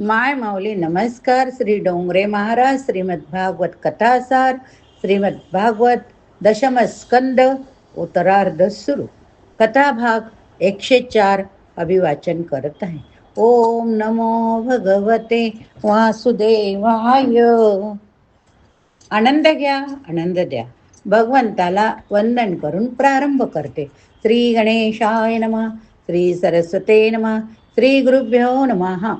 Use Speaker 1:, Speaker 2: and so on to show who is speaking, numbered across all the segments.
Speaker 1: माय माऊली नमस्कार. श्री डोंगरे महाराज श्रीमद भागवत कथासार श्रीमद भागवत दशम स्कंद उत्तरार्ध सुरू. कथा भाग एकशे चार अभिवाचन करत आहे. ओम नमो भगवते वासुदेवाय. आनंद घ्या आनंद द्या. भगवंताला वंदन करून प्रारंभ करते. श्री गणेशाय नमः श्री सरस्वते नमः श्री गुरुभ्यो नमः.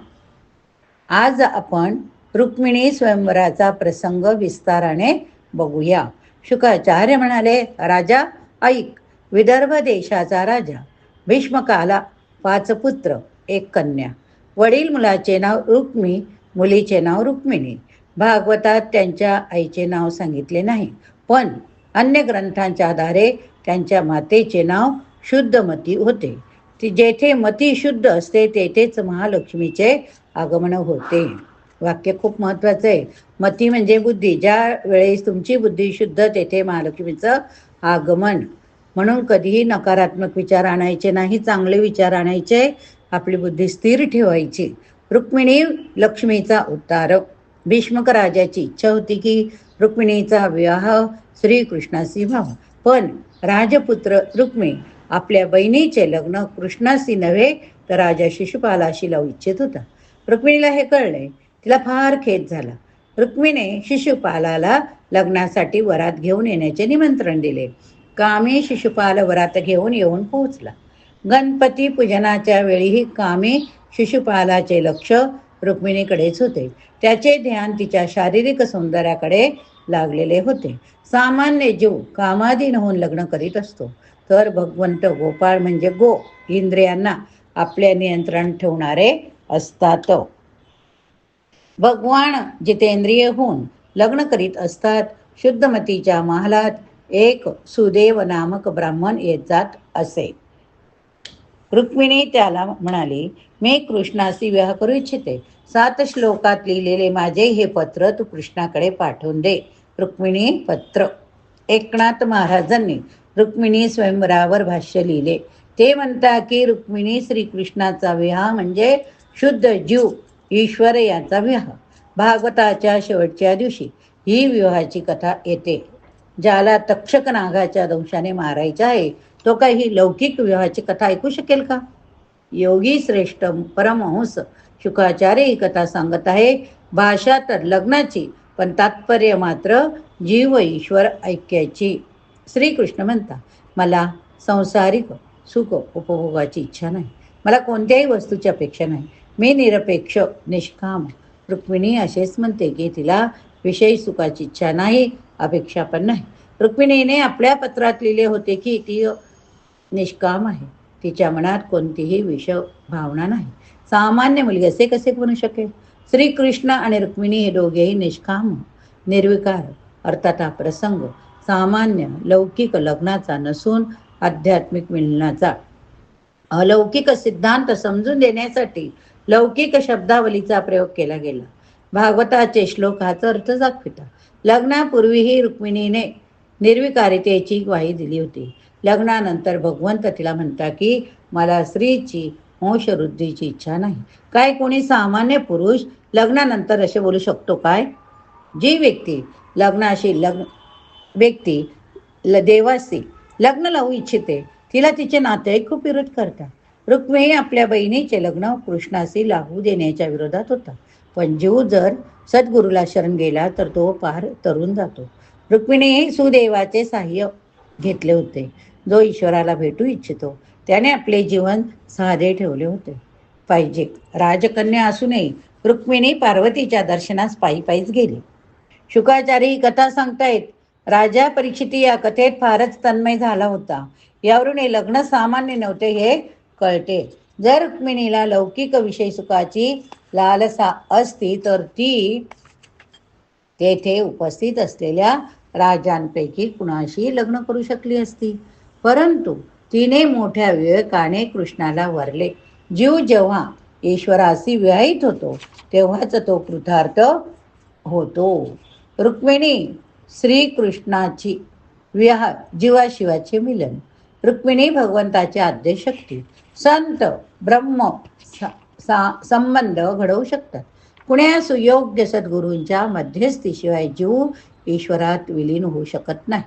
Speaker 1: आज आपण रुक्मिणी स्वयंवराचा प्रसंग विस्ताराने बघूया. शुकाचार्य म्हणाले राजा ऐक विदर्भ देशाचा राजा भीष्मकाला पाच पुत्र एक कन्या. वडील मुलाचे नाव रुक्मी मुलीचे नाव रुक्मिणी. भागवतात त्यांच्या आईचे नाव सांगितले नाही पण अन्य ग्रंथांच्या आधारे त्यांच्या मातेचे नाव शुद्धमती होते. ती जेथे मती शुद्ध असते तेथेच महालक्ष्मीचे आगमन होते. वाक्य खूप महत्वाचं आहे. मती म्हणजे बुद्धी. ज्या वेळेस तुमची बुद्धी शुद्ध तेथे महालक्ष्मीचं आगमन. म्हणून कधीही नकारात्मक विचार आणायचे नाही चांगले विचार आणायचे आपली बुद्धी स्थिर ठेवायची. रुक्मिणी लक्ष्मीचा उतारक भीष्मक राजाची इच्छा होती की रुक्मिणीचा विवाह श्रीकृष्णाशी व्हावा. पण राजपुत्र रुक्मी आपल्या बहिणीचे लग्न कृष्णाशी नव्हे तर राजा शिशुपालाशी लावू इच्छित होता. रुक्मिणीला हे कळले. तिला फार खेद झाला. रुक्मिणीने शिशुपालाला लग्नासाठी वरात घेऊन येण्याचे निमंत्रण दिले. कामी शिशुपाल वरात घेऊन येऊन पोहोचला. गणपती पूजनाच्या वेळीही कामी शिशुपालाचे लक्ष रुक्मिणीकडेच होते. त्याचे ध्यान तिच्या शारीरिक सौंदर्याकडे लागलेले होते. सामान्य जीव कामाधीन होऊन लग्न करीत असतो. तर भगवंत गोपाळ म्हणजे गो इंद्रियांना आपल्या नियंत्रण ठेवणारे असतात. भगवान जितेंद्रिय होऊन लग्न करीत असतात. शुद्धमतीच्या महालात एक सुदेव नामक ब्राह्मण येत जात असे. रुक्मिणी त्याला म्हणाली मी कृष्णाशी विवाह करू इच्छिते. सात श्लोकात लिहिलेले माझे हे पत्र तू कृष्णाकडे पाठवून दे. रुक्मिणी पत्र. एकनाथ महाराजांनी रुक्मिणी स्वयंवरावर भाष्य लिहिले. ते म्हणता की रुक्मिणी श्रीकृष्णाचा विवाह म्हणजे शुद्ध जीव ईश्वर यांचा विवाह. भागवताच्या शेवटच्या दिवशी ही विवाहाची कथा येते. ज्याला तक्षक नागाच्या दंशाने मारायचा आहे तो काही ही लौकिक विवाहाची कथा ऐकू शकेल का? योगी श्रेष्ठ परमहंस शुकाचार्य ही कथा सांगत आहे. भाषा तर लग्नाची पण तात्पर्य मात्र जीव ईश्वर ऐक्याची. श्रीकृष्ण म्हणता मला संसारिक सुख उपभोगाची इच्छा नाही. मला कोणत्याही वस्तूची अपेक्षा नाही. मी निरपेक्ष निष्काम. रुक्मिणी असेच म्हणते की तिला विषयी सुखाची इच्छा नाही अपेक्षा पण नाही. रुक्मिणीने आपल्या पत्रात लिहिले होते की ती निष्काम आहे. तिच्या मनात कोणतीही विष भावना नाही. सामान्य मुलगी असे कसे बनू शकेल? श्रीकृष्ण आणि रुक्मिणी हे दोघेही निष्काम निर्विकार. अर्थात हा प्रसंग सामान्य लौकिक लग्नाचा नसून आध्यात्मिक मिलनाचा. अलौकिक सिद्धांत समजून देण्यासाठी लौकिक शब्दावलीचा प्रयोग केला गेला. भागवताचे श्लोक हाचा अर्थ दाखविता. लग्नापूर्वीही रुक्मिणीने निर्विकारितेची ग्वाही दिली होती. लग्नानंतर भगवंत तिला म्हणता की मला स्त्रीची वंशवृद्धीची इच्छा नाही. काय कोणी सामान्य पुरुष लग्नानंतर असे बोलू शकतो काय? जी व्यक्ती लग्नाशी लग्न व्यक्ती ल देवाशी लग्न लावू इच्छिते तिला तिचे नातेवाईक खूप विरोध करतात. रुक्मिणी आपल्या बहिणीचे लग्न कृष्णाशी लागू देण्याच्या विरोधात होता. पण जीव जर सद्गुरूला शरण गेला तर तो पार तरुण जातो. रुक्मिणीही सुदेवाचे सहाय्य घेतले होते. जो ईश्वराला भेटू इच्छितो त्याने आपले जीवन साधे ठेवले होते. पाहिजे. राजकन्या असूनही रुक्मिणी पार्वतीच्या दर्शनास पायी पायीच गेली. शुकाचारी ही कथा सांगतायत राजा परीक्षिती या कथेत फारच तन्मय झाला होता. यावरून हे लग्न सामान्य नव्हते हे कळते. जर रुक्मिणीला लौकिक विषय सुखाची लालसा असती तर ती तेथे उपस्थित असलेल्या राजांपैकी कुणाशी लग्न करू शकली असती. परंतु तिने मोठ्या विवेकाने कृष्णाला वरले. जीव जेव्हा ईश्वराशी विवाहित होतो तेव्हाच तो कृतार्थ होतो. रुक्मिणी श्रीकृष्णाची विवाह जीवाशिवाचे मिलन. रुक्मिणी भगवंताची आद्यशक्ती. संत ब्रह्म सा संबंध घडवू शकतात. कुण्या सुयोग्य सद्गुरूंच्या मध्यस्थीशिवाय जीव ईश्वरात विलीन होऊ शकत नाही.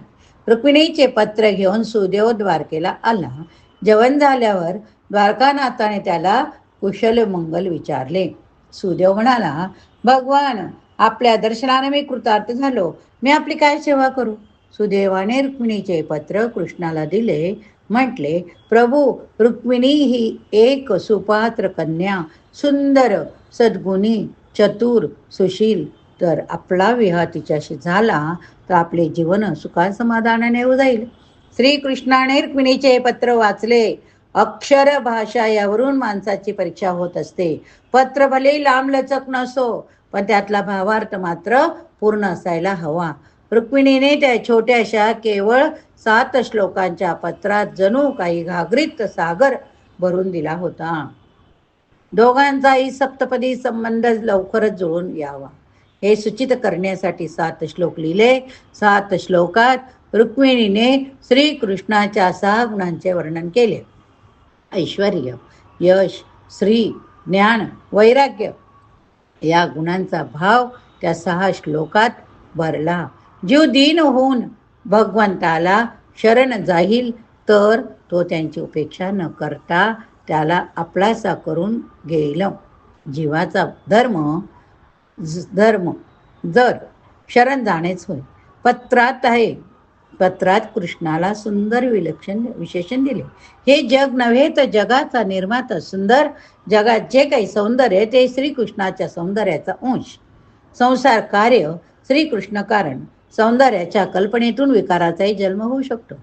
Speaker 1: रुक्मिणीचे पत्र घेऊन सुदेव द्वारकेला आला. जेवण झाल्यावर द्वारकानाथाने त्याला कुशल मंगल विचारले. सुदेव म्हणाला भगवान आपल्या दर्शनाने मी कृतार्थ झालो. मी आपली काय सेवा करू? सुदेवाने रुक्मिणीचे पत्र कृष्णाला दिले. म्हटले प्रभू रुक्मिणी ही एक सुपात्र कन्या सुंदर सद्गुणी चतुर सुशील. तर आपला विवाह तिच्याशी झाला तर आपले जीवन सुखासमाधानाने जाईल श्रीकृष्णाने रुक्मिणीचे पत्र वाचले. अक्षर भाषा यावरून माणसाची परीक्षा होत असते. पत्र भले लांबलचक नसो पण त्यातला भावार्थ मात्र पूर्ण असायला हवा. रुक्मिणीने त्या छोट्याशा केवळ सात श्लोकांच्या पत्रात जणू काही घागरीत सागर भरून दिला होता. दोघांचाही सप्तपदी संबंध लवकरच जुळून यावा. हे सूचित करण्यासाठी सात श्लोक लिहिले. सात श्लोकात रुक्मिणीने श्रीकृष्णाच्या सहा गुणांचे वर्णन केले. ऐश्वर यश श्री ज्ञान वैराग्य या गुणांचा भाव त्या सहा श्लोकात भरला. जीव दीन होऊन भगवंताला शरण जाईल तर तो त्यांची उपेक्षा न करता त्याला आपलासा करून घेईल. जीवाचा धर्म धर्म जर शरण जाणेच होय. पत्रात आहे. पत्रात कृष्णाला सुंदर विलक्षण विशेषण दिले. हे जग नव्हे तर जगाचा निर्माता सुंदर जगात जे काही सौंदर्य ते श्रीकृष्णाच्या सौंदर्याचा अंश. संसार कार्य श्रीकृष्ण कारण सौंदर्याच्या कल्पनेतून विकाराचाही जन्म होऊ शकतो.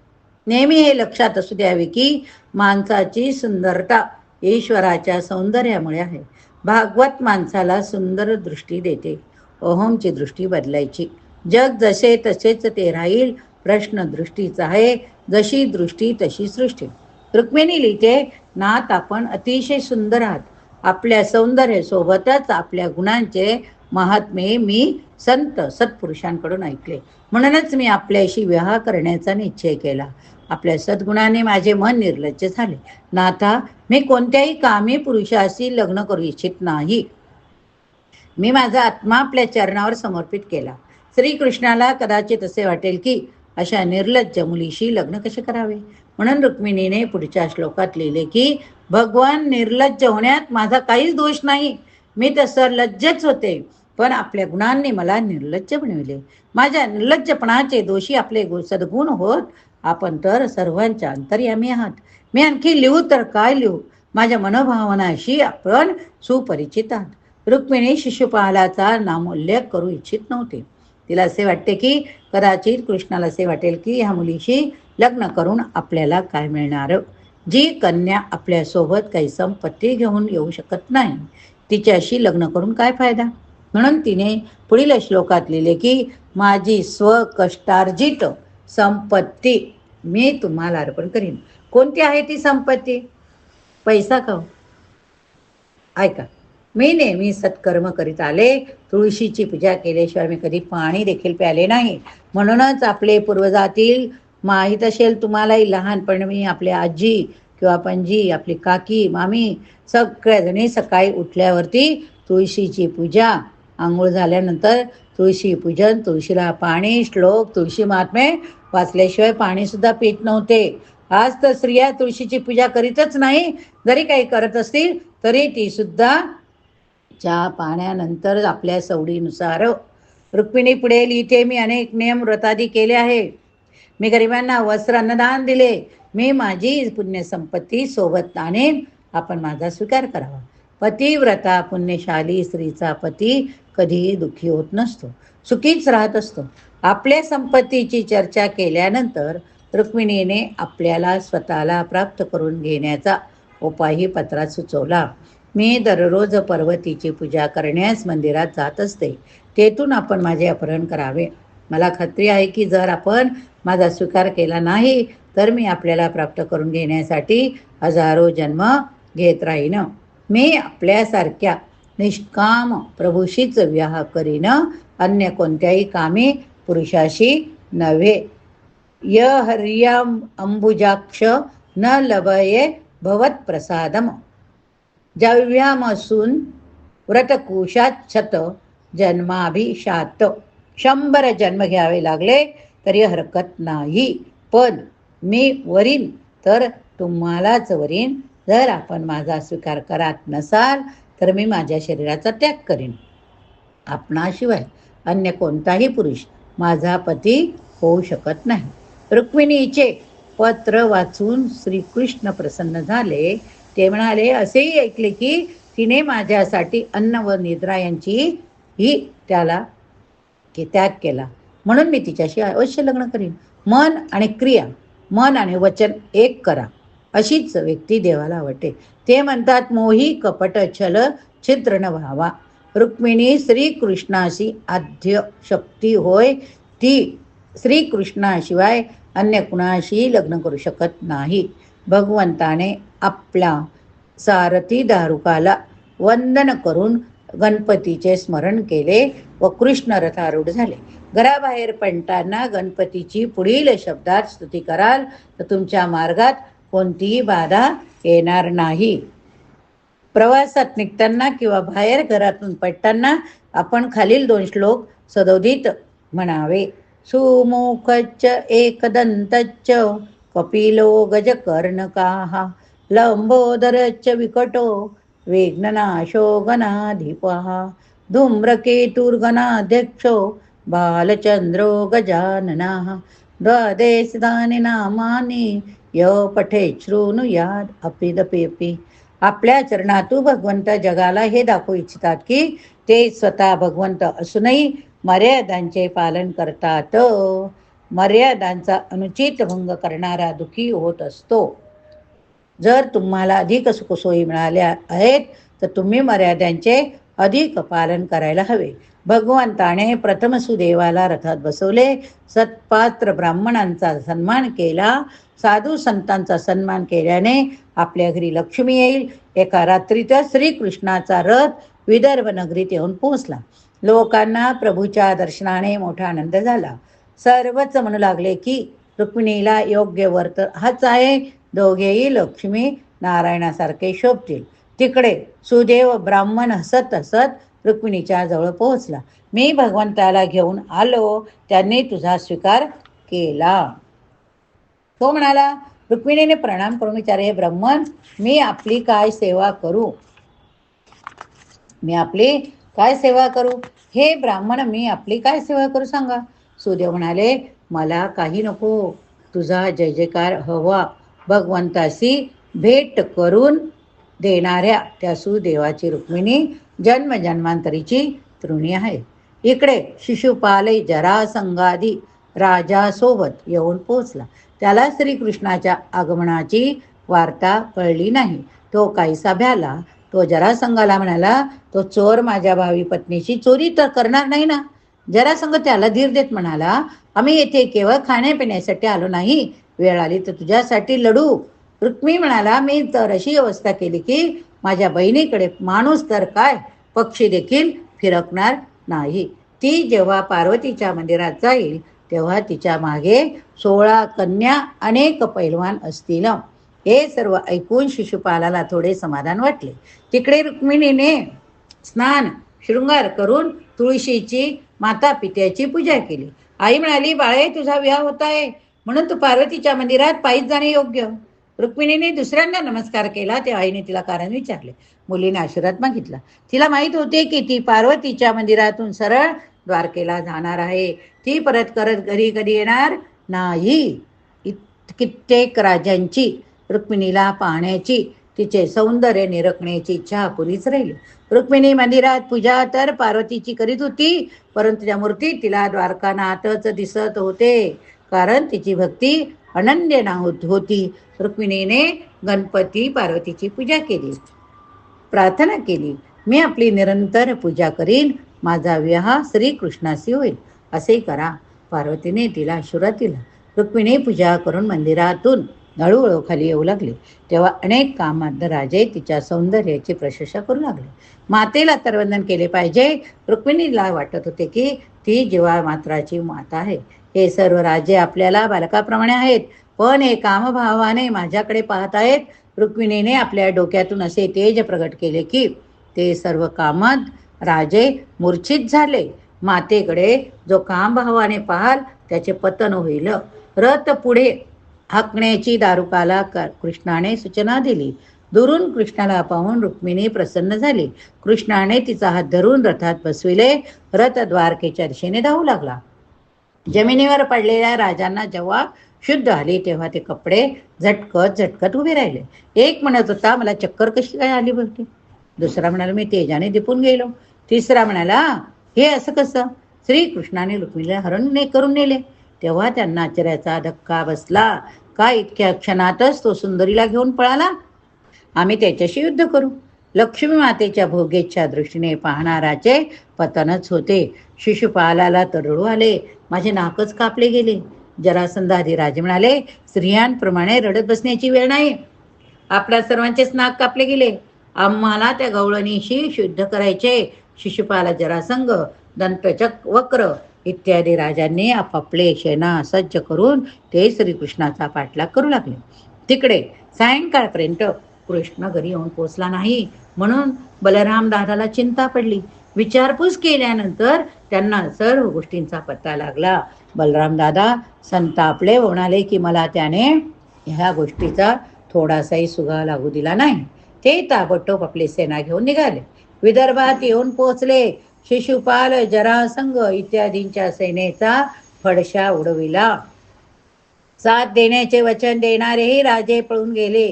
Speaker 1: नेहमी हे लक्षात असू द्यावे की माणसाची सुंदरता ईश्वराच्या सौंदर्यामुळे आहे. भागवत माणसाला सुंदर दृष्टी देते. ओहमची दृष्टी बदलायची. जग जसे तसेच ते राहील प्रश्न दृष्टीचा आहे. जशी दृष्टी तशी सृष्टी. रुक्मिणी लिहिते नात आपण अतिशय सुंदर आहात. आपल्या सौंदर्यासोबतच आपल्या गुणांचे महात्मे मी संत सत्पुरुषांकडून ऐकले. म्हणूनच मी आपल्याशी विवाह करण्याचा निश्चय केला. आपल्या सद्गुणाने माझे मन निर्लज्ज झाले. नाथा मी कोणत्याही कामी पुरुषाशी लग्न करू इच्छित नाही. मी माझा आत्मा आपल्या चरणावर समर्पित केला. श्रीकृष्णाला कदाचित असे वाटेल की अशा निर्लज्ज मुलीशी लग्न कसे करावे? म्हणून रुक्मिणीने पुढच्या श्लोकात लिहिले की भगवान निर्लज्ज होण्यात माझा काहीच दोष नाही. मी तसं लज्जच होते. पण आपल्या गुणांनी मला निर्लज्ज बनविले. माझ्या निर्लज्जपणाचे दोषी आपले सद्गुण होत. आपण तर सर्वांच्या अंतर्यामी आहात. मी आणखी लिहू तर काय लिहू? माझ्या मनोभावनाशी आपण सुपरिचित आहात. रुक्मिणी शिशुपालाचा नामोल्लेख करू इच्छित नव्हते. तिला असे वाटते की कदाचित कृष्णाला असे वाटेल की ह्या मुलीशी लग्न करून आपल्याला काय मिळणार? जी कन्या आपल्यासोबत काही संपत्ती घेऊन येऊ शकत नाही. तिच्याशी लग्न करून काय फायदा? म्हणून तिने पुढील श्लोकात लिहिले की माझी स्वकष्टार्जित संपत्ती मी तुम्हाला अर्पण करीन. कोणती आहे ती संपत्ती? पैसा का हो? ऐका मी नेहमी सत्कर्म करीत आले. तुळशीची पूजा केल्याशिवाय मी कधी पाणी देखील प्याले नाही. म्हणूनच आपले पूर्वजातील माहीत असेल तुम्हालाही लहानपणी मी आजी किंवा पणजी आपली काकी मामी सगळ्याजणी सकाळी उठल्यावरती तुळशीची पूजा. आंघोळ झाल्यानंतर तुळशी पूजन तुळशीला पाणी श्लोक तुळशी महात्मे वाचल्याशिवाय पाणीसुद्धा पीत नव्हते. आज तर स्त्रिया तुळशीची पूजा करीतच नाही. जरी काही करत असतील तरी ती सुद्धा चहा पाण्यानंतर आपल्या सवडीनुसार. रुक्मिणी पुढे लिहिते मी अनेक नियम व्रतादी केले आहे. मी गरिबांना वस्त्र अन्नदान दिले. मी माझी पुण्यसंपत्ती सोबत आणेन. आपण माझा स्वीकार करावा. पतिव्रता पुण्यशाली स्त्रीचा पती कधीही दुःखी होत नसतो. सुखीच राहत असतो. आपल्या संपत्तीची चर्चा केल्यानंतर रुक्मिणीने आपल्याला स्वतःला प्राप्त करून घेण्याचा उपायही पत्रात सुचवला. मी दररोज पर्वतीची पूजा करण्यास मंदिरात जात असते. तेथून आपण माझे अपहरण करावे. मला खात्री आहे की जर आपण माझा स्वीकार केला नाही तर मी आपल्याला प्राप्त करून घेण्यासाठी हजारो जन्म घेत राहीन मी आपल्यासारख्या निष्काम प्रभूशीच विवाह करीन. अन्य कोणत्याही कामी पुरुषाशी नव्हे. य हर्या अंबुजाक्ष न लभये भवत प्रसादम. जव्यामसून व्रतकुशाच्छत जन्माभिशात जन्माभिषात शंभर जन्म घ्यावे लागले तरी हरकत नाही. पण मी वरीन तर तुम्हालाच वरीन. जर आपण माझा स्वीकार करत नसाल तर मी माझ्या शरीराचा त्याग करीन. आपणाशिवाय अन्य कोणताही पुरुष माझा पती होऊ शकत नाही. रुक्मिणीचे पत्र वाचून श्रीकृष्ण प्रसन्न झाले. ते म्हणाले असेही ऐकले की तिने माझ्यासाठी अन्न व निद्रा यांची ही त्याला की त्याग केला. म्हणून मी तिच्याशी अवश्य लग्न करीन. मन आणि क्रिया मन आणि वचन एक करा. अशीच व्यक्ती देवाला आवडते. ते म्हणतात मोही कपट छल छिद्रण न व्हावा. रुक्मिणी श्रीकृष्णाशी आद्य शक्ती होय ती श्रीकृष्णाशिवाय अन्य कुणाशी लग्न करू शकत नाही. भगवंताने आपल्या सारथी दारुकाला वंदन करून गणपतीचे स्मरण केले व कृष्ण रथारूढ झाले. घराबाहेर पणताना गणपतीची पुढील शब्दात स्तुती कराल तर तुमच्या मार्गात कोणतीही बाधा येणार नाही. प्रवासात निघताना किंवा बाहेर घरातून पडताना आपण खालील दोन श्लोक सदोदित म्हणावे. सुमुखच एकदंतच कपिलो गजकर्णकाः लंबोदरच्च विकटो वेग्ननाशो गणाधिपः धूम्रकेतुर्गणाध्यक्षो बालचंद्रो गजाननः द्वादेशदानि नामानि य पठे शृणुयाद अपिदपेपी आपल्या चरणातू भगवंत जगाला हे दाखवू इच्छितात की ते स्वतः भगवंत असूनही मर्यादांचे पालन करतात. मर्यादांचा अनुचित भंग करणारा दुखी होत असतो. जर तुम्हाला अधिक सुखसोयी मिळाल्या आहेत तर तुम्ही मर्यादांचे अधिक पालन करायला हवे. भगवंताने प्रथम सुदेवाला रथात बसवले. सत्पात्र ब्राह्मणांचा सन्मान केला. साधू संतांचा सन्मान केल्याने आपल्या घरी लक्ष्मी येईल. एका रात्रीत श्रीकृष्णाचा रथ विदर्भ नगरीत येऊन पोहोचला. लोकांना प्रभूच्या दर्शनाने मोठा आनंद झाला. सर्वच म्हणू लागले की रुक्मिणीला योग्य वर्त हाच आहे. दोघेही लक्ष्मी नारायणासारखे शोभतील. तिकडे सुदेव ब्राह्मण हसत हसत रुक्मिणीच्या जवळ पोहोचला. मी भगवंताला घेऊन आलो. त्यांनी तुझा स्वीकार केला. तो म्हणाला रुक्मिणीने प्रणाम करून विचारे. हे ब्राह्मण मी आपली काय सेवा करू? मी आपली काय सेवा करू? हे ब्राह्मण मी आपली काय सेवा करू सांगा? सूर्य म्हणाले मला काही नको. तुझा जय जयकार हवा. भगवंताशी भेट करून देणाऱ्या त्या सुदेवाची रुक्मिणी जन्मजन्मांतरीची तृणी आहे. इकडे शिशुपालय जरासंगादी राजासोबत येऊन पोचला त्याला श्रीकृष्णाच्या आगमनाची वार्ता कळली नाही. तो काहीसा भ्याला. तो जरासंगाला म्हणाला तो चोर माझ्या भावी पत्नीची चोरी तर करणार नाही ना? जरासंघ त्याला धीर देत म्हणाला आम्ही येथे केवळ खाण्यापिण्यासाठी आलो नाही. वेळ आली तर तुझ्यासाठी लढू रुक्मी म्हणाला मी तर अशी अवस्था केली की माझ्या बहिणीकडे माणूस तर काय? पक्षी देखील फिरकणार नाही. ती जेव्हा पार्वतीच्या मंदिरात जाईल तेव्हा तिच्यामागे सोळा कन्या अनेक पैलवान असतील. हे सर्व ऐकून शिशुपालाला थोडे समाधान वाटले. तिकडे रुक्मिणीने स्नान शृंगार करून तुळशीची माता पित्याची पूजा केली. आई म्हणाली बाळे तुझा विवाह होत आहे. म्हणून तू पार्वतीच्या मंदिरात पायीच जाणे योग्य. रुक्मिणीने दुसऱ्यांदा नमस्कार केला ते आईने तिला कारण विचारले. मुलीने आशीर्वाद मागितला. तिला माहीत होते की ती पार्वतीच्या मंदिरातून सरळ द्वारकेला जाणार आहे. ती परत करत घरी कधी येणार? नाही. कित्येक राजांची रुक्मिणीला पाहण्याची तिचे सौंदर्य निरखण्याची इच्छा पुरीच राहिली. रुक्मिणी मंदिरात पूजा तर पार्वतीची करीत होती परंतु त्या मूर्ती तिला द्वारकानाथच दिसत होते. कारण तिची भक्ती अनन्य होत होती. रुक्मिणीने गणपती पार्वतीची पूजा केली. प्रार्थना केली. मी आपली निरंतर पूजा करीन. माझा विवाह श्रीकृष्णाशी होईल. असे करा. पार्वतीने तिला आशीर्वाद दिला. रुक्मिणी पूजा करून मंदिरातून हळूहळू खाली येऊ लागले. तेव्हा अनेक कामात राजे तिच्या सौंदर्याची प्रशंसा करू लागले. मातेला तर वंदन केले पाहिजे. रुक्मिणीला वाटत होते की ती जीवा मात्राची माता आहे. हे सर्व राजे आपल्याला बालकाप्रमाणे आहेत. पण हे कामभावाने माझ्याकडे पाहत आहेत. रुक्मिणीने आपल्या डोक्यातून असे तेज प्रगट केले की ते सर्व कामत राजे मूर्छित झाले. मातेकडे जो कामभावाने पाहाल त्याचे पतन होईल. रथ पुढे हाकण्याची दारुकाला कृष्णाने सूचना दिली. दुरून कृष्णाला पाहून रुक्मिणी प्रसन्न झाली. कृष्णाने तिचा हात धरून रथात बसविले. रथ द्वारकेच्या दिशेने धावू लागला. जमिनीवर पडलेल्या राजांना जेव्हा शुद्ध आली तेव्हा ते कपडे झटकत झटकत उभे राहिले. एक म्हणत होता मला चक्कर कशी काय आली बघते दुसरा म्हणाला मी तेजाने दिपून गेलो. तिसरा म्हणाला हे असं कसं? श्रीकृष्णाने रुक्मिणीला हरण ने करून नेले. तेव्हा त्यांना आश्चर्याचा धक्का बसला. का इतक्या क्षणातच तो सुंदरीला घेऊन पळाला? आम्ही त्याच्याशी युद्ध करू. लक्ष्मी मातेच्या भोगेच्या दृष्टीने पाहणाराचे पतनच होते. शिशुपालाला तरळू आले. माझे नाकच कापले गेले. जरासंधाधी राजे म्हणाले स्त्रियांप्रमाणे रडत बसण्याची वेळ नाही. आपल्या सर्वांचेच नाक कापले गेले. आम्हाला त्या गवळणीशी शुद्ध करायचे. शिशुपाला जरासंग दंतचक वक्र इत्यादी राजांनी आपापले सेना सज्ज करून ते श्रीकृष्णाचा पाठलाग करू लागले. तिकडे सायंकाळपर्यंत कृष्ण घरी येऊन पोचला नाही. म्हणून बलराम दादाला चिंता पडली. विचारपूस केल्यानंतर त्यांना सर्व गोष्टींचा पत्ता लागला. बलराम दादा संतापले म्हणाले की मला त्याने ह्या गोष्टीचा थोडासाही सुगा लागू दिला नाही. ते ताबडतोब आपली सेना घेऊन निघाले. विदर्भात येऊन पोचले. शिशुपाल जरासंग इत्यादींच्या सेनेचा फडशा उडविला. साथ देण्याचे वचन देणारेही राजे पळून गेले.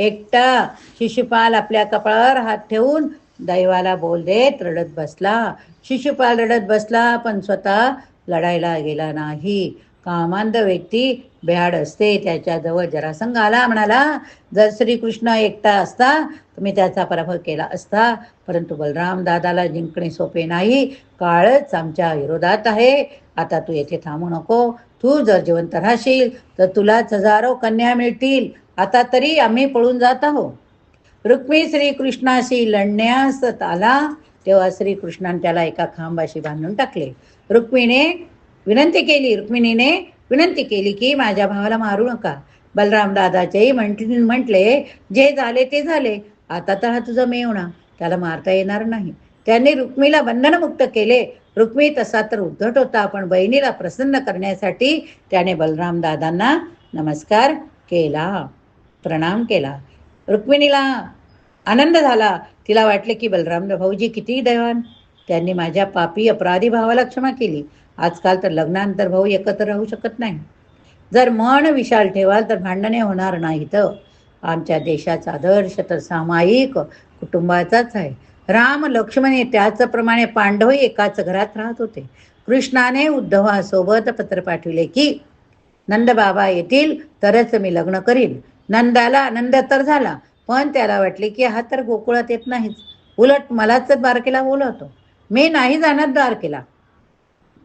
Speaker 1: एकटा शिशुपाल आपल्या कपाळावर हात ठेवून दैवाला बोल देत रडत बसला. शिशुपाल रडत बसला पण स्वतः लढायला गेला नाही. कामांध व्यक्ती भ्याड असते त्याच्याजवळ जरासंघ आला म्हणाला जर श्रीकृष्ण एकटा असता तर मी त्याचा पराभव केला असता परंतु बलराम दादाला जिंकणे सोपे नाही. काळच आमच्या विरोधात आहे. आता तू येथे थांबू नको. तू जर जिवंत राहशील तर तुलाच हजारो कन्या मिळतील. आता तरी आम्ही पळून जात आहोत. रुक्मी श्रीकृष्णाशी लढण्यास आला तेव्हा श्रीकृष्णाने त्याला एका खांबाशी बांधून टाकले. रुक्मिणीने विनंती केली रुक्मिणीने विनंती केली की माझ्या भावाला मारू नका. बलराम दादाचेही म्हटले म्हटले जे झाले ते झाले आता तर हा तुझा मेवणा त्याला मारता येणार नाही. त्यांनी रुक्मीला बंधनमुक्त केले. रुक्मी तसा तर उद्धट होता पण बहिणीला प्रसन्न करण्यासाठी त्याने बलराम दादांना नमस्कार केला. प्रणाम केला. रुक्मिणीला आनंद झाला. तिला वाटले की बलराम भाऊजी किती दैवान त्यांनी माझ्या पापी अपराधी भावाला क्षमा केली. आजकाल तर लग्नानंतर भाऊ एकत्र राहू शकत नाही. जर मन विशाल ठेवाल तर भांडणे होणार नाहीत. आमच्या देशाचा आदर्श तर सामायिक कुटुंबाचाच आहे. राम लक्ष्मण त्याचप्रमाणे पांडवही एकाच घरात राहत होते. कृष्णाने उद्धवासोबत पत्र पाठविले की नंदबाबा येतील तरच मी लग्न करीन. नंदाला आनंद तर झाला पण त्याला वाटले की हा तर गोकुळात येत नाहीच. उलट मलाच द्वारकेला बोलवतो. मी नाही जाणार द्वारकेला.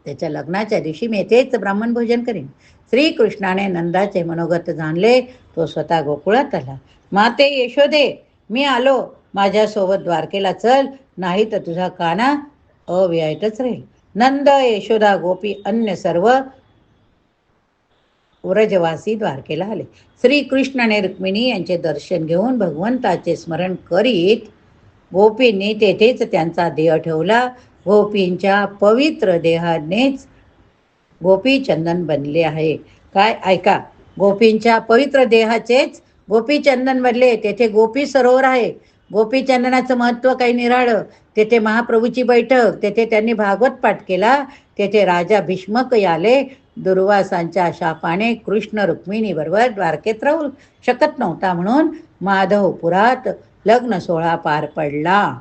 Speaker 1: त्याच्या लग्नाच्या दिवशी मी येथेच ब्राह्मण भोजन करीन. श्रीकृष्णाने नंदाचे मनोगत जाणले तो स्वतः गोकुळात आला. माते यशोदे मी आलो. माझ्यासोबत द्वारकेला चल नाही तर तुझा काना अव्यायतच राहील. नंद यशोदा गोपी अन्य सर्व व्रजवासी द्वारकेला आले श्रीकृष्ण आणि रुक्मिणी यांचे दर्शन घेऊन भगवंताचे स्मरण करीत गोपींनी तेथेच त्यांचा देह ठेवला. गोपींच्या पवित्र देहानेच गोपी चंदन बनले आहे. काय? ऐका. गोपींच्या पवित्र देहाचेच गोपी चंदन बनले. तेथे गोपी सरोवर आहे. गोपी चंदनाचं महत्त्व काही निराळं. तेथे महाप्रभूची बैठक. तेथे त्यांनी भागवत पाठ केला. तेथे राजा भीष्मक याले दुर्वासांच्या शापाने कृष्ण रुक्मिणीबरोबर द्वारकेत राहू शकत नव्हता म्हणून माधवपुरात लग्न सोहळा पार पडला.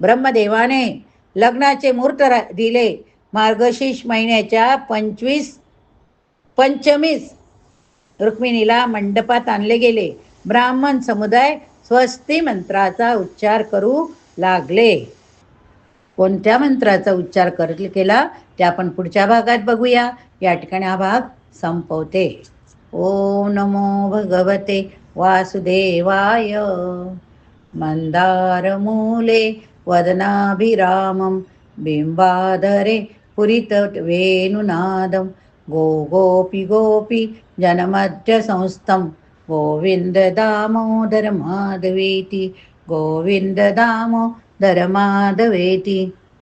Speaker 1: ब्रह्मदेवाने लग्नाचे मूर्त दिले. मार्गशीर्ष महिन्याच्या पंचवीस पंचमीस रुक्मिणीला मंडपात आणले गेले. ब्राह्मण समुदाय स्वस्ती मंत्राचा उच्चार करू लागले. कोणत्या मंत्राचा उच्चार कर केला ते आपण पुढच्या भागात बघूया. या ठिकाणी हा भाग संपवते. ओ नमो भगवते वासुदेवाय. मंदारमूले वदनाभिरामं बिंबाधरे पुरित वेणुनादं गो गोपी गोपी जनमध्य संस्थं गोविंद धरमाधवेति।